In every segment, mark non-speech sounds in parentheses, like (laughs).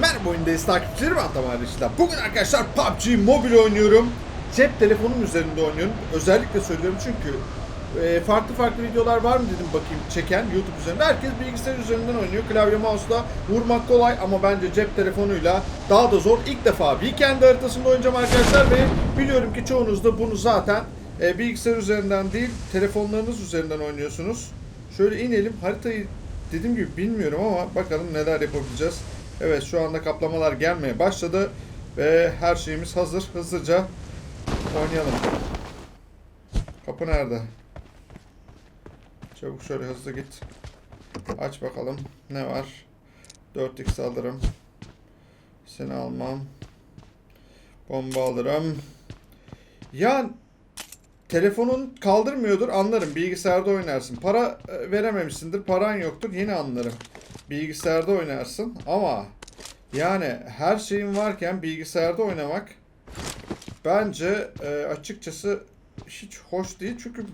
Merhaba oyundayız takipçilerim Antamaryaşı'da. Bugün arkadaşlar PUBG Mobile oynuyorum. Cep telefonum üzerinde oynuyorum. Özellikle söylüyorum çünkü e, farklı farklı videolar var mı dedim bakayım çeken YouTube üzerinde. Herkes bilgisayar üzerinden oynuyor. Klavye mouse'la vurmak kolay ama bence cep telefonuyla daha da zor. İlk defa Weekend haritasında oynayacağım arkadaşlar ve biliyorum ki çoğunuz da bunu zaten e, bilgisayar üzerinden değil telefonlarınız üzerinden oynuyorsunuz. Şöyle inelim. Haritayı dediğim gibi bilmiyorum ama bakalım neler yapabileceğiz. Evet şu anda kaplamalar gelmeye başladı ve her şeyimiz hazır. Hızlıca oynayalım. Kapı nerede? Çabuk şöyle hızlı git. Aç bakalım. Ne var? 4x alırım. Seni almam. Bomba alırım. Ya telefonun kaldırmıyordur anlarım. Bilgisayarda oynarsın. Para e, verememişsindir. Paran yoktur. Yine anlarım. Bilgisayarda oynarsın ama yani her şeyin varken bilgisayarda oynamak bence e, açıkçası hiç hoş değil. Çünkü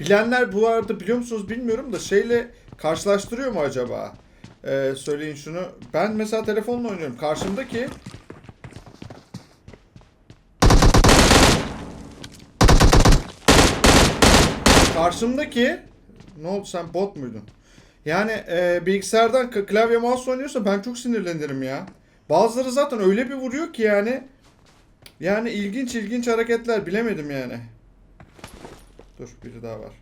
bilenler bu arada biliyor musunuz bilmiyorum da şeyle karşılaştırıyor mu acaba? E, söyleyin şunu. Ben mesela telefonla oynuyorum. Karşımdaki karşımdaki ne oldu sen bot muydun? Yani e, bilgisayardan klavye mouse oynuyorsa ben çok sinirlenirim ya. Bazıları zaten öyle bir vuruyor ki yani. Yani ilginç ilginç hareketler bilemedim yani. Dur biri daha var.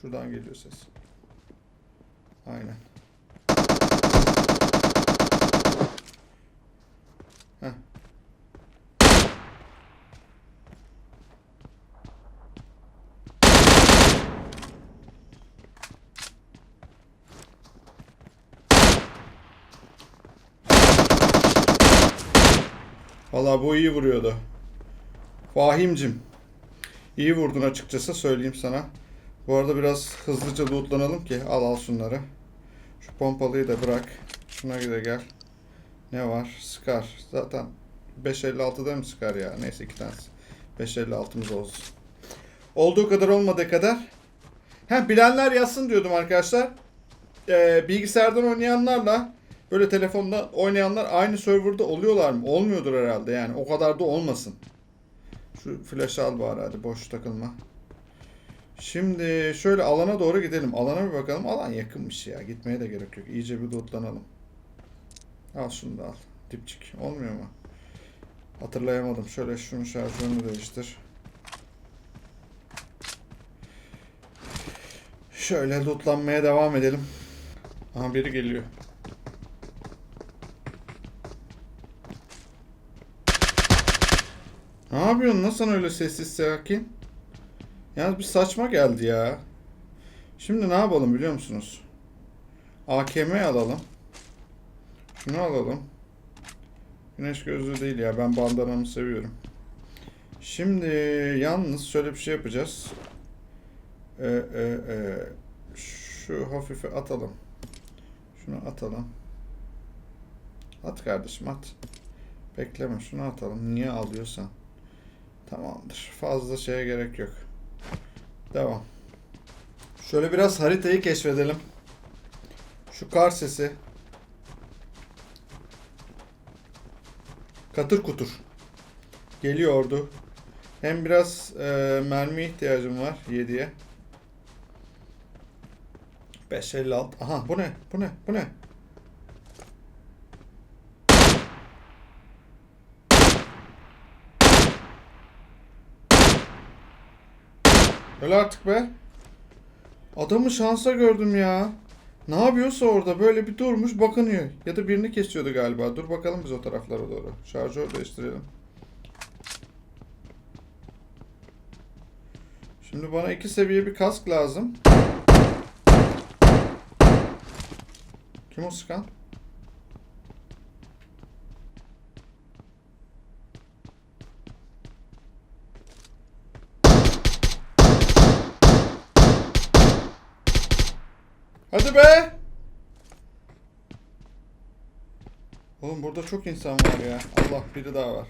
Şuradan geliyor ses. Aynen. Valla bu iyi vuruyordu. Fahimcim. İyi vurdun açıkçası söyleyeyim sana. Bu arada biraz hızlıca lootlanalım ki al al şunları. Şu pompalıyı da bırak. Şuna de gel. Ne var? Scar. Zaten 5.56'da mı Scar ya? Neyse iki tanesi. 5.56'mız olsun. Olduğu kadar olmadığı kadar. Ha bilenler yazsın diyordum arkadaşlar. Ee, bilgisayardan oynayanlarla böyle telefonda oynayanlar aynı serverda oluyorlar mı? Olmuyordur herhalde yani. O kadar da olmasın. Şu flash al bari hadi boş takılma. Şimdi şöyle alana doğru gidelim. Alana bir bakalım. Alan yakınmış ya. Gitmeye de gerek yok. İyice bir lootlanalım. Al şunu da al. Dipçik. Olmuyor mu? Hatırlayamadım. Şöyle şunun şarjörünü değiştir. Şöyle lootlanmaya devam edelim. Aha biri geliyor. Ne yapıyorsun lan öyle sessiz sakin? Yalnız bir saçma geldi ya. Şimdi ne yapalım biliyor musunuz? AKM alalım. Şunu alalım. Güneş gözlüğü değil ya. Ben bandanamı seviyorum. Şimdi yalnız şöyle bir şey yapacağız. Ee, e, e, şu hafife atalım. Şunu atalım. At kardeşim at. Bekleme şunu atalım. Niye alıyorsan. Tamamdır. Fazla şeye gerek yok. Devam. Şöyle biraz haritayı keşfedelim. Şu kar sesi. Katır kutur. Geliyordu. Hem biraz e, mermi ihtiyacım var 7'ye. 556. Aha bu ne? Bu ne? Bu ne? Öyle artık be. Adamı şansa gördüm ya. Ne yapıyorsa orada böyle bir durmuş bakınıyor. Ya da birini kesiyordu galiba. Dur bakalım biz o taraflara doğru. Şarjör değiştirelim. Şimdi bana iki seviye bir kask lazım. Kim o sıkan? Hadi be! Oğlum burada çok insan var ya. Allah biri daha var.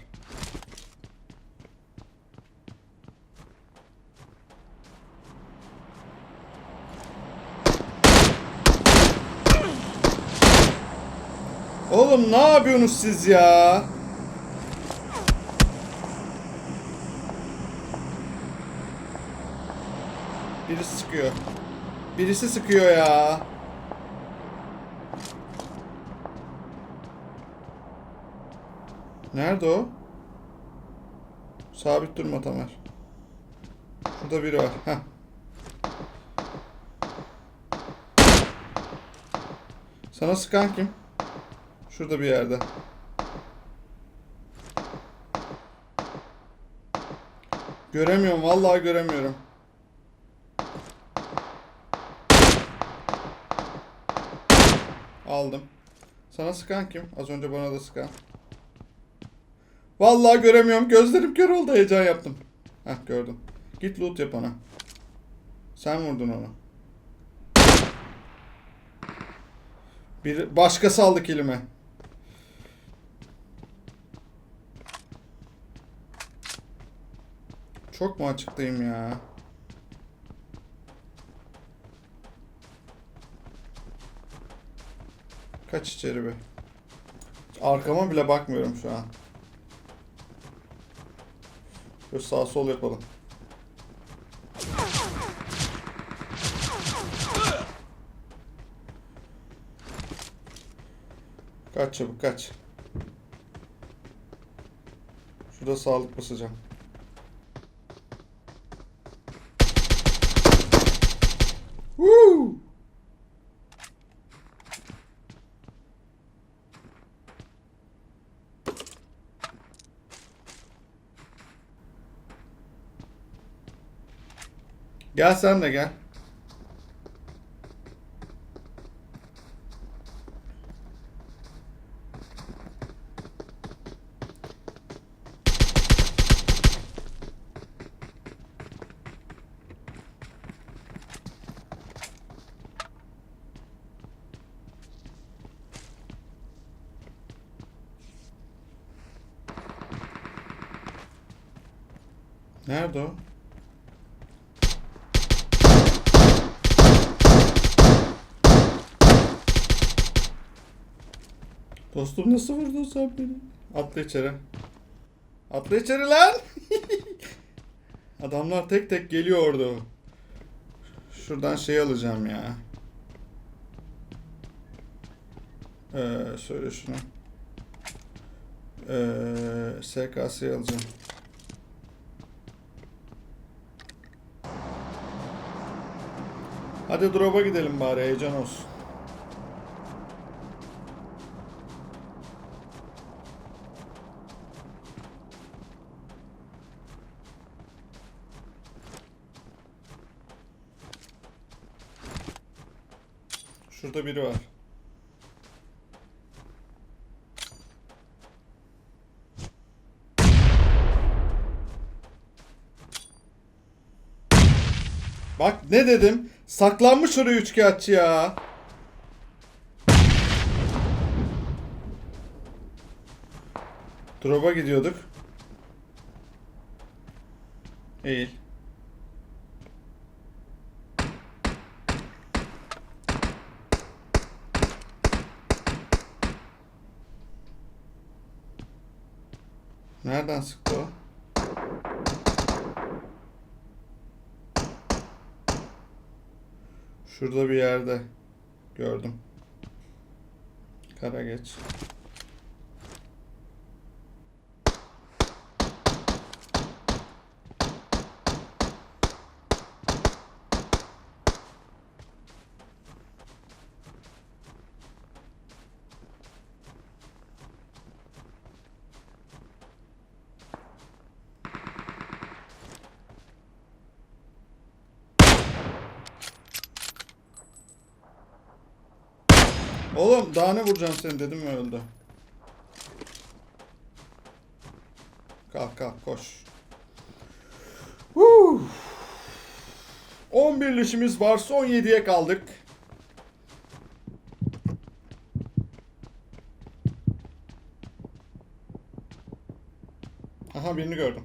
Oğlum ne yapıyorsunuz siz ya? Birisi sıkıyor. Birisi sıkıyor ya. Nerede o? Sabit durma Tamer. Burada biri var. Heh. Sana sıkan kim? Şurada bir yerde. Göremiyorum. Vallahi göremiyorum. Aldım. Sana sıkan kim? Az önce bana da sıkan. Vallahi göremiyorum. Gözlerim kör oldu. Heyecan yaptım. Heh gördüm. Git loot yap ona. Sen vurdun onu. Bir başkası aldı kelime. Çok mu açıktayım ya? Kaç içeri be. Arkama bile bakmıyorum şu an. Böyle sağ sol yapalım. Kaç çabuk kaç. Şurada sağlık basacağım. Woo! Gel sen de gel. Nerede o? Dostum nasıl vurdun sen beni? Atla içeri. Atla içeri lan! (laughs) Adamlar tek tek geliyordu. Şuradan şey alacağım ya. Ee, söyle şunu. Ee, SKS'yi alacağım. Hadi drop'a gidelim bari heyecan olsun. Şurada biri var. Bak ne dedim? Saklanmış oraya üçkağıtçı ya. Drop'a gidiyorduk. Eğil. Nereden sıktı o? Şurada bir yerde gördüm. Kara geç. Oğlum daha ne vuracağım seni dedim mi öldü. Kalk kalk koş. Huh. 11 leşimiz var. Son 7'ye kaldık. Aha birini gördüm.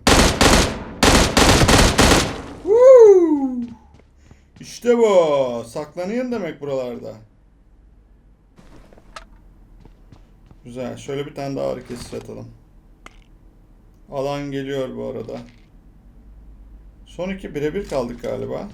Huh. İşte bu. Saklanayım demek buralarda. Güzel. Şöyle bir tane daha ağrı kesici atalım. Alan geliyor bu arada. Son iki birebir kaldık galiba.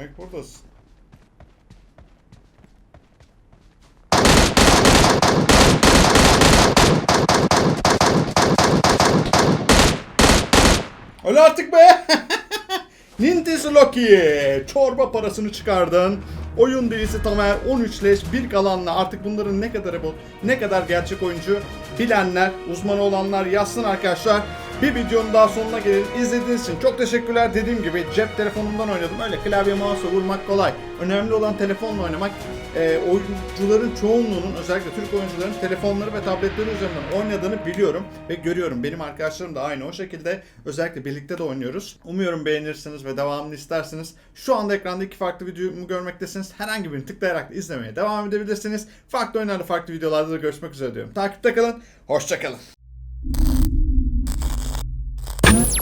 Demek buradasın. Öyle artık be. (laughs) Nintendo Loki. Çorba parasını çıkardın. Oyun delisi Tamer 13 leş bir kalanla artık bunların ne kadar bot, ne kadar gerçek oyuncu bilenler, uzmanı olanlar yazsın arkadaşlar. Bir videonun daha sonuna gelin. İzlediğiniz için çok teşekkürler. Dediğim gibi cep telefonumdan oynadım. Öyle klavye mouse vurmak kolay. Önemli olan telefonla oynamak. Ee, oyuncuların çoğunluğunun özellikle Türk oyuncuların telefonları ve tabletleri üzerinden oynadığını biliyorum ve görüyorum. Benim arkadaşlarım da aynı o şekilde. Özellikle birlikte de oynuyoruz. Umuyorum beğenirsiniz ve devamını istersiniz. Şu anda ekranda iki farklı videomu görmektesiniz. Herhangi birini tıklayarak da izlemeye devam edebilirsiniz. Farklı oyunlarda, farklı videolarda da görüşmek üzere diyorum. Takipte kalın. Hoşçakalın.